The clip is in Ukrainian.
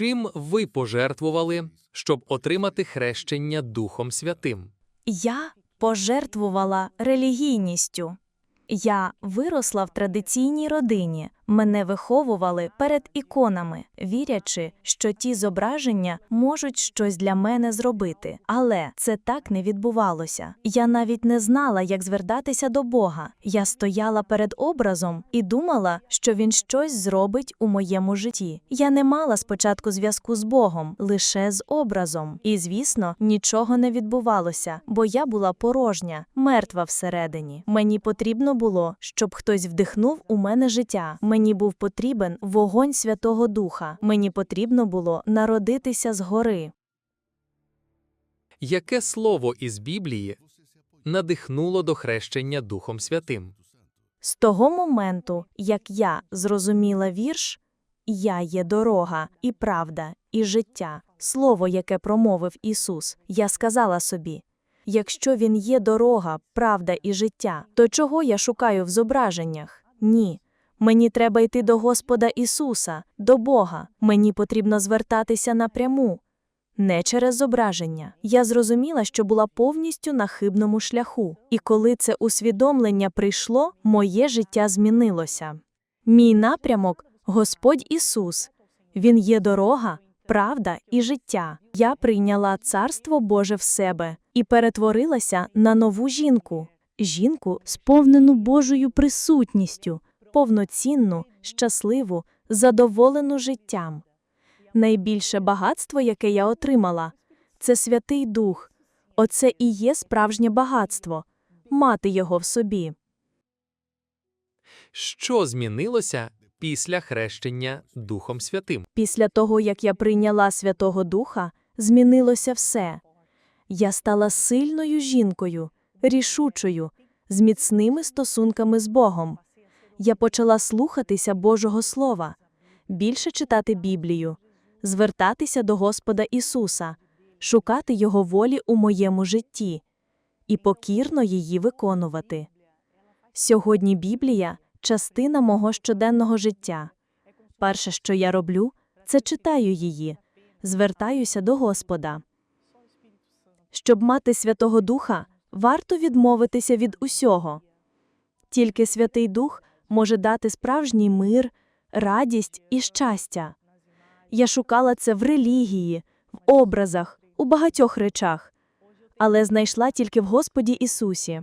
Чим ви пожертвували, щоб отримати хрещення Духом Святим? Я пожертвувала релігійністю. Я виросла в традиційній родині. Мене виховували перед іконами, вірячи, що ті зображення можуть щось для мене зробити. Але це так не відбувалося. Я навіть не знала, як звертатися до Бога. Я стояла перед образом і думала, що він щось зробить у моєму житті. Я не мала спочатку зв'язку з Богом, лише з образом. І, звісно, нічого не відбувалося, бо я була порожня, мертва всередині. Мені потрібно було, щоб хтось вдихнув у мене життя. Мені був потрібен вогонь Святого Духа. Мені потрібно було народитися згори. Яке слово із Біблії надихнуло до хрещення Духом Святим? З того моменту, як я зрозуміла вірш Я є дорога, і правда, і життя, слово, яке промовив Ісус, я сказала собі. Якщо він є дорога, правда і життя, то чого я шукаю в зображеннях? Ні. Мені треба йти до Господа Ісуса, до Бога. Мені потрібно звертатися напряму, не через зображення. Я зрозуміла, що була повністю на хибному шляху. І коли це усвідомлення прийшло, моє життя змінилося. Мій напрямок Господь Ісус. Він є дорога, правда і життя. Я прийняла Царство Боже в себе і перетворилася на нову жінку, жінку, сповнену Божою присутністю, повноцінну, щасливу, задоволену життям. Найбільше багатство, яке я отримала, це Святий Дух. Оце і є справжнє багатство мати його в собі. Що змінилося після хрещення Духом Святим? Після того, як я прийняла Святого Духа, змінилося все. Я стала сильною жінкою, рішучою, з міцними стосунками з Богом. Я почала слухатися Божого Слова, більше читати Біблію, звертатися до Господа Ісуса, шукати Його волі у моєму житті і покірно її виконувати. Сьогодні Біблія частина мого щоденного життя. Перше, що я роблю, це читаю її, звертаюся до Господа. Щоб мати Святого Духа, варто відмовитися від усього. Тільки Святий Дух може дати справжній мир, радість і щастя. Я шукала це в релігії, в образах, у багатьох речах, але знайшла тільки в Господі Ісусі.